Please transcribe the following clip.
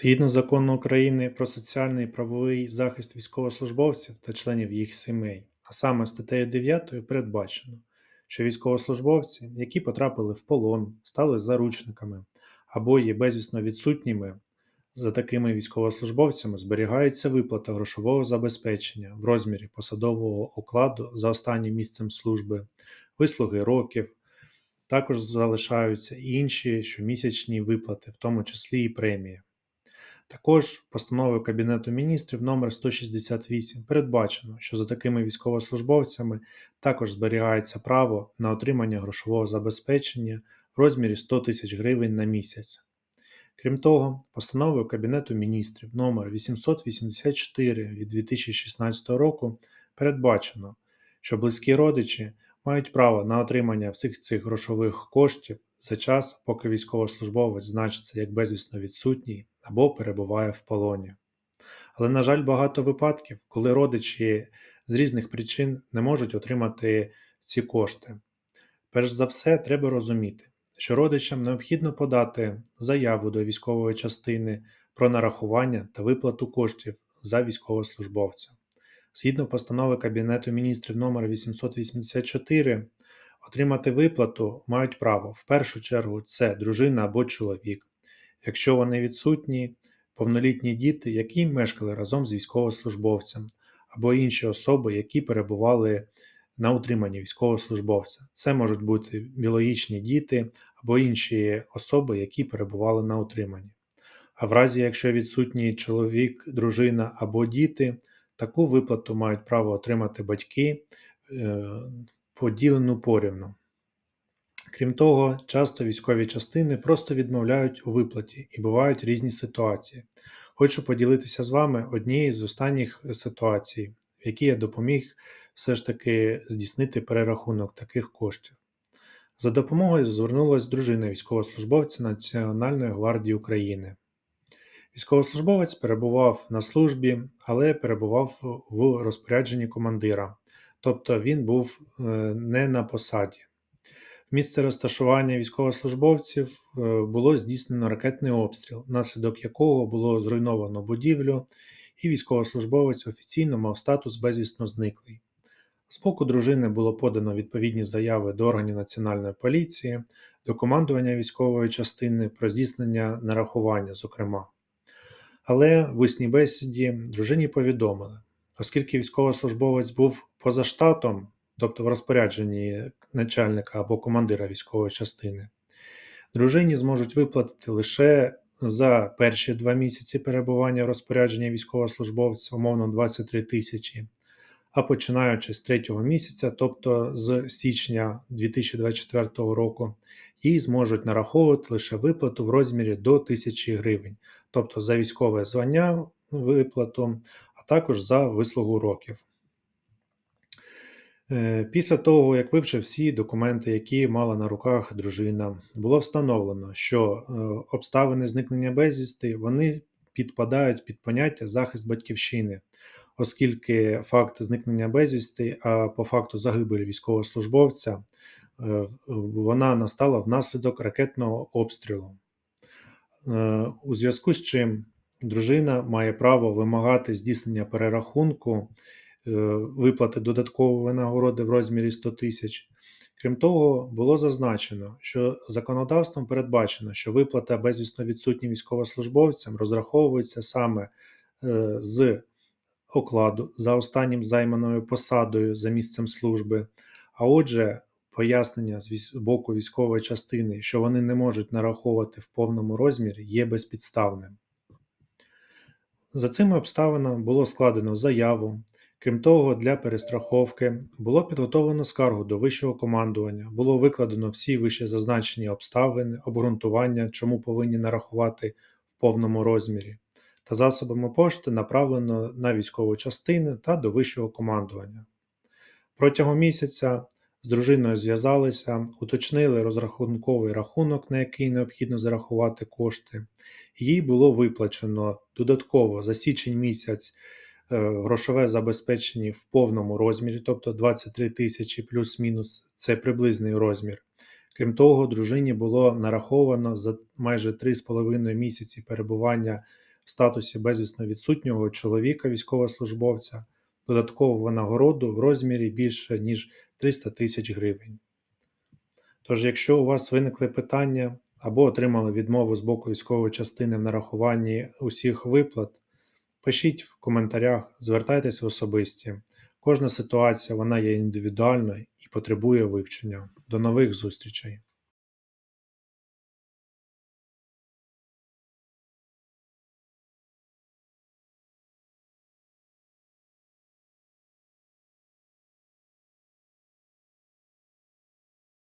Згідно Закону України про соціальний і правовий захист військовослужбовців та членів їх сімей, а саме статтею 9 передбачено, що військовослужбовці, які потрапили в полон, стали заручниками або є безвісно відсутніми, за такими військовослужбовцями зберігається виплата грошового забезпечення в розмірі посадового окладу за останнім місцем служби, вислуги років. Також залишаються і інші щомісячні виплати, в тому числі і премії. Також постановою Кабінету міністрів номер 168 передбачено, що за такими військовослужбовцями також зберігається право на отримання грошового забезпечення в розмірі 100 тисяч гривень на місяць. Крім того, постановою Кабінету міністрів номер 884 від 2016 року передбачено, що близькі родичі мають право на отримання всіх цих грошових коштів за час, поки військовослужбовець значиться як безвісно відсутній або перебуває в полоні. Але, на жаль, багато випадків, коли родичі з різних причин не можуть отримати ці кошти. Перш за все, треба розуміти, що родичам необхідно подати заяву до військової частини про нарахування та виплату коштів за військовослужбовця. Згідно постанови Кабінету міністрів номер 884, отримати виплату мають право в першу чергу це дружина або чоловік, якщо вони відсутні, повнолітні діти, які мешкали разом з військовослужбовцем, або інші особи, які перебували на утриманні військовослужбовця. Це можуть бути біологічні діти або інші особи, які перебували на утриманні. А в разі, якщо відсутній чоловік, дружина або діти, таку виплату мають право отримати батьки е, поділену порівну. Крім того, часто військові частини просто відмовляють у виплаті і бувають різні ситуації. Хочу поділитися з вами однією з останніх ситуацій, в якій я допоміг все ж таки здійснити перерахунок таких коштів. За допомогою звернулася дружина військовослужбовця Національної гвардії України. Військовослужбовець перебував на службі, але перебував в розпорядженні командира, тобто він був е, не на посаді. Місце розташування військовослужбовців е, було здійснено ракетний обстріл, внаслідок якого було зруйновано будівлю, і військовослужбовець офіційно мав статус безвісно зниклий. З боку дружини було подано відповідні заяви до органів Національної поліції, до командування військової частини про здійснення нарахування, зокрема. Але в усній бесіді дружині повідомили, оскільки військовослужбовець був поза штатом, тобто в розпорядженні начальника або командира військової частини, дружині зможуть виплатити лише за перші два місяці перебування в розпорядженні військовослужбовця, умовно 23 тисячі, а починаючи з третього місяця, тобто з січня 2024 року, їй зможуть нараховувати лише виплату в розмірі до 1000 гривень, тобто за військове звання виплату, а також за вислугу років. Е, після того, як вивчив всі документи, які мала на руках дружина, було встановлено, що е, обставини зникнення безвісти вони підпадають під поняття захист батьківщини, оскільки факт зникнення безвісти, а по факту загибелі військовослужбовця, е, вона настала внаслідок ракетного обстрілу. У зв'язку з чим дружина має право вимагати здійснення перерахунку виплати додаткової винагороди в розмірі 100 тисяч. Крім того, було зазначено, що законодавством передбачено, що виплата безвісно відсутнім військовослужбовцям розраховується саме е, з окладу за останнім займаною посадою за місцем служби, а отже, пояснення з боку військової частини, що вони не можуть нараховувати в повному розмірі, є безпідставним. За цими обставинами було складено заяву Крім того, для перестраховки було підготовлено скаргу до вищого командування, було викладено всі вищезазначені обставини, обґрунтування, чому повинні нарахувати в повному розмірі, та засобами пошти направлено на військову частину та до вищого командування. Протягом місяця з дружиною зв'язалися, уточнили розрахунковий рахунок, на який необхідно зарахувати кошти, їй було виплачено додатково за січень місяць. Е, грошове забезпечення в повному розмірі, тобто 23 тисячі плюс-мінус це приблизний розмір. Крім того, дружині було нараховано за майже 3,5 місяці перебування в статусі безвісно відсутнього чоловіка військовослужбовця додаткову винагороду в розмірі більше ніж 300 тисяч гривень. Тож, якщо у вас виникли питання або отримали відмову з боку військової частини в нарахуванні усіх виплат, пишіть в коментарях, звертайтеся в особисті. Кожна ситуація вона є індивідуальною і потребує вивчення. До нових зустрічей!